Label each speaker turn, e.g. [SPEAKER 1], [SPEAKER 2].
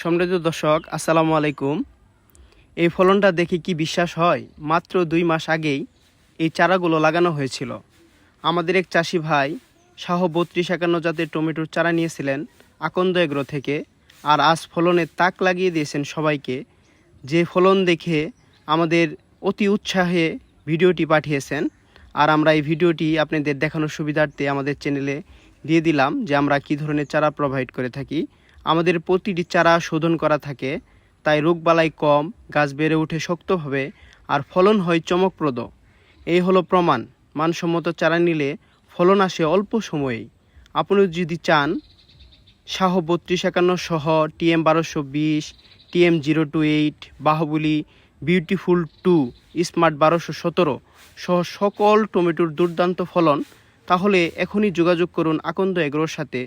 [SPEAKER 1] সমৃদ্ধ দর্শক, আসসালামু আলাইকুম। এই ফলনটা দেখে কি বিশ্বাস হয়? মাত্র দুই মাস আগেই এই চারাগুলো লাগানো হয়েছিল। আমাদের এক চাষি ভাই শাহ বত্রিশ একান্ন জাতের টমেটোর চারা নিয়েছিলেন আকন্দ এগ্রো থেকে আর আজ ফলনের তাক লাগিয়ে দিয়েছেন সবাইকে। যে ফলন দেখে আমাদের অতি উৎসাহে ভিডিওটি পাঠিয়েছেন আর আমরা এই ভিডিওটি আপনাদের দেখানোর সুবিধার্থে আমাদের চ্যানেলে দিয়ে দিলাম যে আমরা কী ধরনের চারা প্রোভাইড করে থাকি। আমাদের প্রতিটি চারা শোধন করা থাকে, তাই রোগবালাই কম, গাছ বেড়ে ওঠে শক্তভাবে আর ফলন হয় চমকপ্রদ। এই হলো প্রমাণ, মানসম্মত চারা নিলে ফলন আসে অল্প সময়েই। আপনি যদি চান, শাহ বত্রিশ একান্ন সহ টিএম বারোশো বিশ, TM zero two eight, Baahubali beautiful two, smart বারোশো সতেরো সহ সকল টমেটোর দুর্দান্ত ফলন, তাহলে এখনই যোগাযোগ করুন আকন্দ এগ্রোর সাথে।